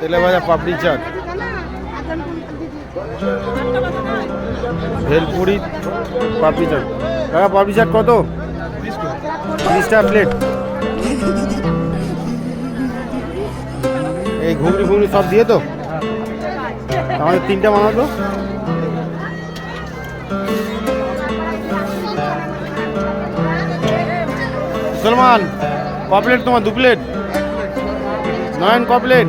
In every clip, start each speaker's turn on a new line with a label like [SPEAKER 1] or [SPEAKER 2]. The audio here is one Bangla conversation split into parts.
[SPEAKER 1] তেলে ভাজা পাপড়ি চাট। ভেলপুরি পাপড়ি চাট। কাকা পাপড়ি চাট কত? তিরিশ টাকা প্লেট এই ঘুগনি ঘুগনি সব দিয়ে তো? আমাদের তিনটা বানাতো? মুসলমান ক প্লেট তোমার? দু প্লেট নয়ন ক প্লেট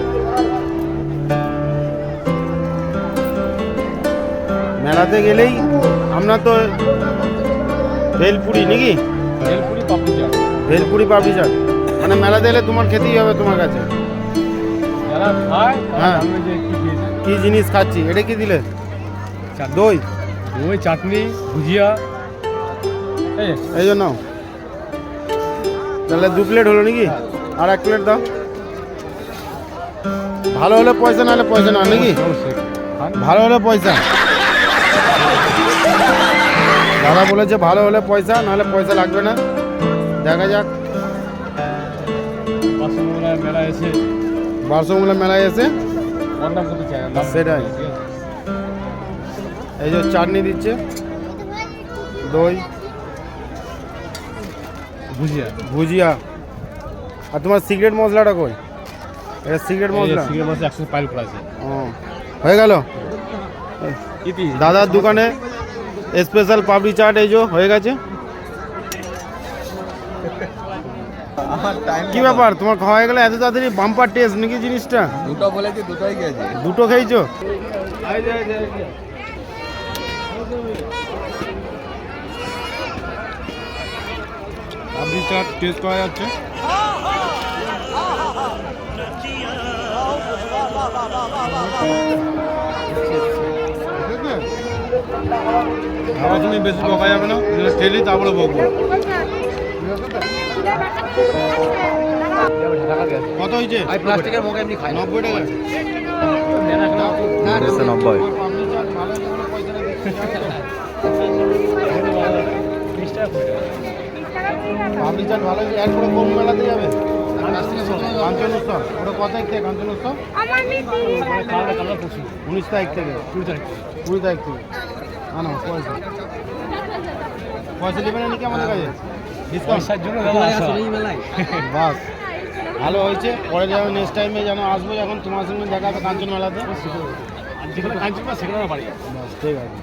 [SPEAKER 1] মেলাতে গেলেই আমরা তো ভেলপুরি নাকি?
[SPEAKER 2] ভেলপুরি পাপড়ি চাট
[SPEAKER 1] ভেলপুরি পাপড়ি চাট মানে মেলাতে এলে তোমার খেতেই হবে তোমার কাছে। হ্যাঁ।
[SPEAKER 2] কি
[SPEAKER 1] জিনিস খাচ্ছি? এটা কি দিলে? দই।
[SPEAKER 2] দই চাটনি ভুজিয়া। এই
[SPEAKER 1] জন্য তাহলে দু প্লেট হলো নাকি? আর এক প্লেট দাও। ভালো হলে পয়সা না হলে পয়সা না নাকি? ভালো হলে পয়সা। দাদা বলেছে ভালো হলে পয়সা নাহলে পয়সা লাগবে না। দেখা যাক।
[SPEAKER 2] মেলা এসে।
[SPEAKER 1] মেলায় এসে? সেটাই। এই যে চাটনি দিচ্ছে। দই।
[SPEAKER 2] ভুজিয়া।
[SPEAKER 1] ভুজিয়া। আর তোমার সিগারেট মশলাটা কই? এটা সিগারেট মশলা?
[SPEAKER 2] সিঙ্গের মাসে একশো পাইল করা আছে
[SPEAKER 1] ও। হয়ে গেল? দাদার দোকানে স্পেশাল পাপড়ি চাট এই যে হয়ে গেছে কি ব্যাপার তোমার খাওয়া হয়ে গেলে এত তাড়াতাড়ি বাম্পার টেস্ট নাকি জিনিসটা
[SPEAKER 2] দুটো বলেছি দুটোই গেছে
[SPEAKER 1] দুটো খেয়েছো পাপড়ি চাট টেস্ট করা যাচ্ছে আমার সঙ্গে বেশি বকা যাবে না ঠেলি তারপরে বকবো। কত হয়েছে?
[SPEAKER 2] আমি প্লাস্টিকের মগে এমনি খাই
[SPEAKER 1] নব্বই টাকা।
[SPEAKER 2] নব্বই।
[SPEAKER 1] পাবলি চাট ভালো হয়েছে এরপরে কোন মেলাতে যাবে। কাঞ্চন উৎসব ওটা কত তারিখ থেকে কাঞ্চন উৎসব উনিশ তারিখ থেকে কুড়ি তারিখ কুড়ি তারিখ থেকে না না পয়সা পয়সা নেবে নাকি আমাদের কাছে ডিসকাউন্ট
[SPEAKER 2] পয়সার জন্য
[SPEAKER 1] বাস ভালো হয়েছে পরে যাবে নেক্সট টাইমে যেন আসব যখন তোমার সঙ্গে দেখা হবে কাঞ্চন মেলাতে
[SPEAKER 2] যেখানে কাঞ্চন সেখানে
[SPEAKER 1] বাস ঠিক আছে